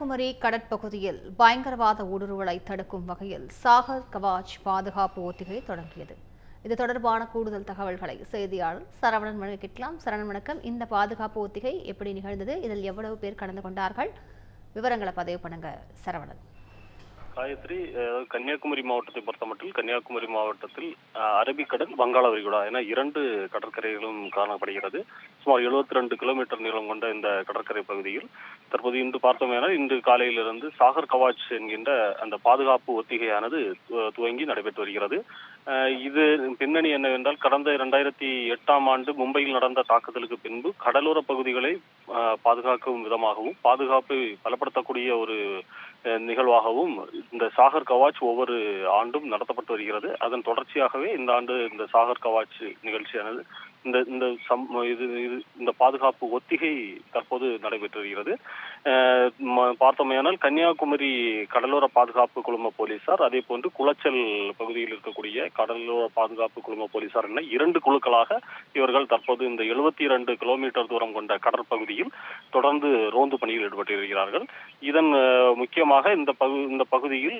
கன்னியாகுமரி கடற்பகுதியில் பயங்கரவாத ஊடுருவலை தடுக்கும் வகையில் சாகர் கவாச் பாதுகாப்பு ஒத்திகை தொடங்கியது. இது தொடர்பான கூடுதல் தகவல்களை செய்தியாளர் சரவணன் வழங்கிக்கலாம். சரவணன் வணக்கம். இந்த பாதுகாப்பு ஒத்திகை எப்படி நிகழ்ந்தது? இதில் எவ்வளவு பேர் கலந்து கொண்டார்கள்? விவரங்களை பதிவு பண்ணுங்க சரவணன். காயத்ரி கன்னியாகுமரி மாவட்டத்தை பொறுத்தமட்டில் கன்னியாகுமரி மாவட்டத்தில் அரபிக்கடல் வங்காள விரிகுடா என இரண்டு கடற்கரைகளும் காணப்படுகிறது. சுமார் 72 ரெண்டு கிலோமீட்டர் நீளம் கொண்ட இந்த கடற்கரை பகுதியில். தற்போது இன்று பார்த்தோமேனால் இன்று காலையிலிருந்து சாகர் கவாச் என்கின்ற அந்த பாதுகாப்பு ஒத்திகையானது து- துவங்கி நடைபெற்று வருகிறது. இது பின்னணி என்னவென்றால் கடந்த இரண்டாயிரத்தி எட்டாம் ஆண்டு மும்பையில் நடந்த தாக்குதலுக்கு பின்பு கடலோர பகுதிகளை பாதுகாக்கும் விதமாகவும் பாதுகாப்பை பலப்படுத்தக்கூடிய ஒரு நிகழ்வாகவும் இந்த சாகர் கவாச் ஒவ்வொரு ஆண்டும் நடத்தப்பட்டு வருகிறது. அதன் தொடர்ச்சியாகவே இந்த ஆண்டு இந்த சாகர் கவாச் நிகழ்ச்சியானது இந்த இந்த சம் இது இது இந்த பாதுகாப்பு ஒத்திகை தற்போது நடைபெற்று வருகிறது. பார்த்தோமையானால் கன்னியாகுமரி கடலோர பாதுகாப்பு குழும போலீசார் அதே போன்று குளச்சல் பகுதியில் இருக்கக்கூடிய கடலோர பாதுகாப்பு குழும போலீசார் என இரண்டு குழுக்களாக இவர்கள் தற்போது இந்த எழுபத்தி இரண்டு கிலோமீட்டர் தூரம் கொண்ட கடற்பகுதியில் தொடர்ந்து ரோந்து பணியில் ஈடுபட்டு வருகிறார்கள் இதன் முக்கியமாக இந்த பகு இந்த பகுதியில்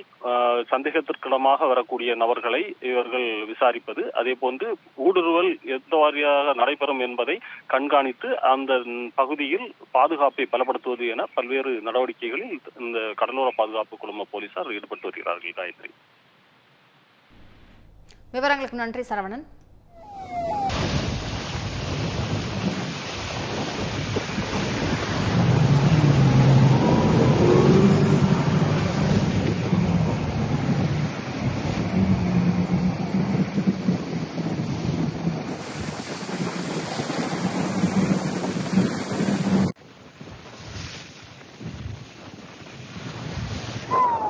சந்தேகத்திற்கிடமாக வரக்கூடிய நபர்களை இவர்கள் விசாரிப்பது அதே போன்று ஊடுருவல் எந்த வாரியாக நடைபெறும் என்பதை கண்காணித்து அந்த பகுதியில் பாதுகாப்பை பலப்படுத்துவது என பல்வேறு நடவடிக்கைகளில் இந்த கடலோர பாதுகாப்பு குழும போலீசார் ஈடுபட்டு வருகிறார்கள். காயத்ரி. விவரங்களுக்கு நன்றி சரவணன். Oh!